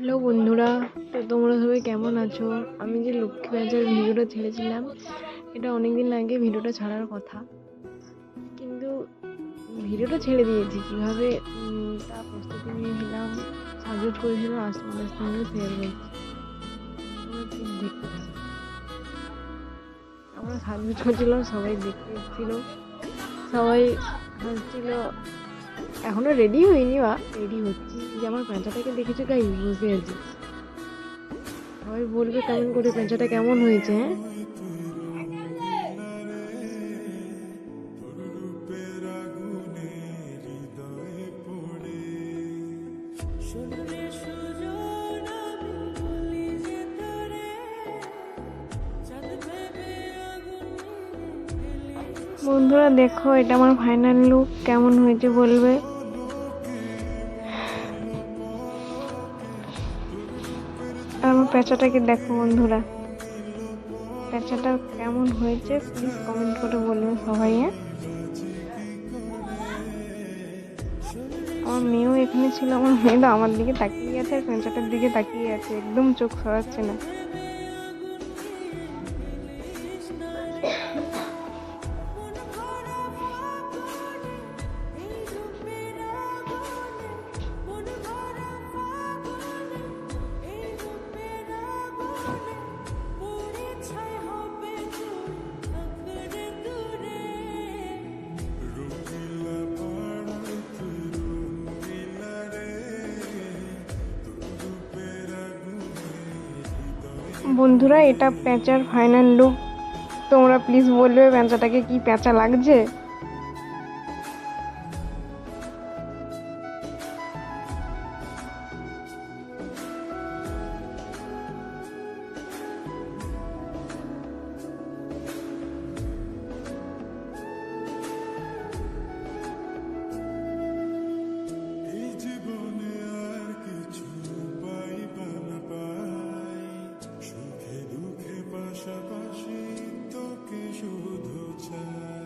Hello বন্ধুরা, তো তোমরা সবাই কেমন আছো? আমি যে লক্ষ্মী প্যাঁচার ভিডিওটা ছেড়েছিলাম, এটা অনেক দিন আগে ভিডিওটা ছাড়ার কথা। কিন্তু ভিডিওটা ছেড়ে দিয়েছি, কীভাবে তা প্রস্তুতি নিয়েছিলাম সাজুট করেছিলাম আস্তে আস্তে আমি শেয়ার করছি। আমরা সাজুট করছিলাম, সবাই দেখতে এসেছিল। সবাই হাসছিল এখনও রেডি হইনি বা রেডি হচ্ছি। যে আমার প্যাঁচাটাকে দেখেছ গাই বসে আছি। সবাই বলবে কেমন করে প্যাঁচাটা কেমন হয়েছে হ্যাঁ? বন্ধুরা, দেখো, এটা আমার ফাইনাল লুক কেমন হয়েছে বলবে? আর আমার পেঁচাটাকে দেখো বন্ধুরা। পেঁচাটা কেমন হয়েছে প্লিজ কমেন্ট করে বলবে সবাই হ্যাঁ? আমার মেয়েও এখানে ছিল, আমার মেয়ে আমার দিকে তাকিয়ে আছে, আর পেঁচাটার দিকে তাকিয়ে আছে, একদম চোখ সরাচ্ছে না। বন্ধুরা এটা প্যাঁচার ফাইনাল লুক তোমরা প্লিজ বলবে প্যাঁচাটাকে কি প্যাঁচা লাগছে? ভালোবাসি তোকে শুধু চাই